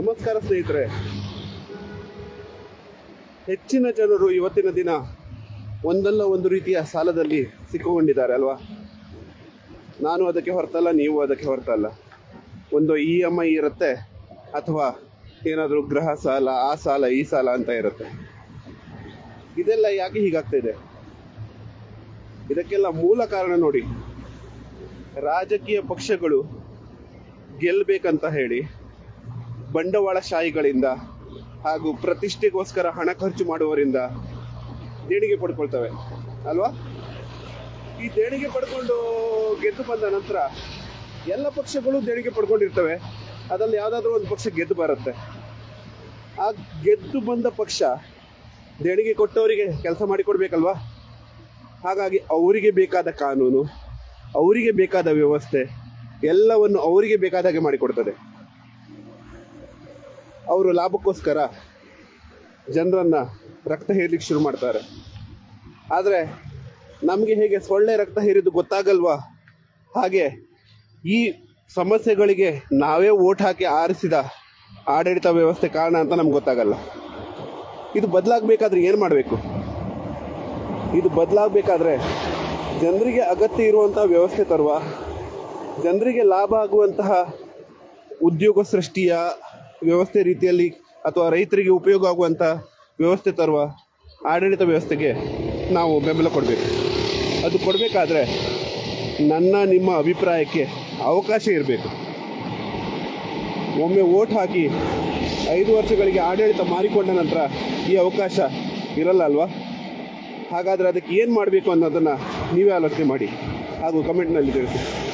ನಮಸ್ಕಾರ ಸ್ನೇಹಿತರೆ. ಹೆಚ್ಚಿನ ಜನರು ಇವತ್ತಿನ ದಿನ ಒಂದಲ್ಲ ಒಂದು ರೀತಿಯ ಸಾಲದಲ್ಲಿ ಸಿಕ್ಕಿಕೊಂಡಿದ್ದಾರೆ ಅಲ್ವಾ? ನಾನು ಅದಕ್ಕೆ ಹೊರತಲ್ಲ, ನೀವು ಅದಕ್ಕೆ ಹೊರತಲ್ಲ. ಒಂದು ಇ ಎಂ ಐ ಇರುತ್ತೆ ಅಥವಾ ಏನಾದರೂ ಗೃಹ ಸಾಲ, ಆ ಸಾಲ, ಈ ಸಾಲ ಅಂತ ಇರುತ್ತೆ. ಇದೆಲ್ಲ ಯಾಕೆ ಹೀಗಾಗ್ತಾ ಇದೆ? ಇದಕ್ಕೆಲ್ಲ ಮೂಲ ಕಾರಣ ನೋಡಿ. ರಾಜಕೀಯ ಪಕ್ಷಗಳು ಗೆಲ್ಲಬೇಕಂತ ಹೇಳಿ ಬಂಡವಾಳಶಾಹಿಗಳಿಂದ ಹಾಗೂ ಪ್ರತಿಷ್ಠೆಗೋಸ್ಕರ ಹಣ ಖರ್ಚು ಮಾಡುವವರಿಂದ ದೇಣಿಗೆ ಪಡ್ಕೊಳ್ತವೆ, ಅಲ್ವಾ? ಈ ದೇಣಿಗೆ ಪಡ್ಕೊಂಡು ಗೆದ್ದು ಬಂದ ನಂತರ ಎಲ್ಲ ಪಕ್ಷಗಳು ದೇಣಿಗೆ ಪಡ್ಕೊಂಡಿರ್ತವೆ. ಅದರಲ್ಲಿ ಯಾವುದಾದ್ರೂ ಒಂದು ಪಕ್ಷ ಗೆದ್ದು ಬರುತ್ತೆ. ಆ ಗೆದ್ದು ಬಂದ ಪಕ್ಷ ದೇಣಿಗೆ ಕೊಟ್ಟವರಿಗೆ ಕೆಲಸ ಮಾಡಿಕೊಡ್ಬೇಕಲ್ವಾ? ಹಾಗಾಗಿ ಅವರಿಗೆ ಬೇಕಾದ ಕಾನೂನು, ಅವರಿಗೆ ಬೇಕಾದ ವ್ಯವಸ್ಥೆ, ಎಲ್ಲವನ್ನು ಅವರಿಗೆ ಬೇಕಾದ ಹಾಗೆ ಮಾಡಿಕೊಡ್ತದೆ. ಅವರು ಲಾಭಕ್ಕೋಸ್ಕರ ಜನರನ್ನು ರಕ್ತ ಹೇರ್ಲಿಕ್ಕೆ ಶುರು ಮಾಡ್ತಾರೆ. ಆದರೆ ನಮಗೆ ಹೇಗೆ ಸೊಳ್ಳೆ ರಕ್ತ ಹೇರಿದ್ದು ಗೊತ್ತಾಗಲ್ವಾ? ಹಾಗೆ ಈ ಸಮಸ್ಯೆಗಳಿಗೆ ನಾವೇ ಓಟ್ ಹಾಕಿ ಆರಿಸಿದ ಆಡಳಿತ ವ್ಯವಸ್ಥೆ ಕಾರಣ ಅಂತ ನಮ್ಗೆ ಗೊತ್ತಾಗಲ್ಲ. ಇದು ಬದಲಾಗಬೇಕಾದ್ರೆ ಏನು ಮಾಡಬೇಕು? ಇದು ಬದಲಾಗಬೇಕಾದ್ರೆ ಜನರಿಗೆ ಅಗತ್ಯ ಇರುವಂಥ ವ್ಯವಸ್ಥೆ ತರುವ, ಜನರಿಗೆ ಲಾಭ ಆಗುವಂತಹ ಉದ್ಯೋಗ ಸೃಷ್ಟಿಯ ವ್ಯವಸ್ಥೆ ರೀತಿಯಲ್ಲಿ ಅಥವಾ ರೈತರಿಗೆ ಉಪಯೋಗ ಆಗುವಂಥ ವ್ಯವಸ್ಥೆ ತರುವ ಆಡಳಿತ ವ್ಯವಸ್ಥೆಗೆ ನಾವು ಬೆಂಬಲ ಕೊಡಬೇಕು. ಅದು ಕೊಡಬೇಕಾದ್ರೆ ನನ್ನ, ನಿಮ್ಮ ಅಭಿಪ್ರಾಯಕ್ಕೆ ಅವಕಾಶ ಇರಬೇಕು. ಒಮ್ಮೆ ಓಟ್ ಹಾಕಿ ಐದು ವರ್ಷಗಳಿಗೆ ಆಡಳಿತ ಮಾರಿಕೊಂಡ ನಂತರ ಈ ಅವಕಾಶ ಇರಲ್ಲ ಅಲ್ವಾ? ಹಾಗಾದರೆ ಅದಕ್ಕೆ ಏನು ಮಾಡಬೇಕು ಅನ್ನೋದನ್ನು ನೀವೇ ಆಲೋಚನೆ ಮಾಡಿ ಹಾಗೂ ಕಮೆಂಟ್ನಲ್ಲಿ ತಿಳಿಸಿ.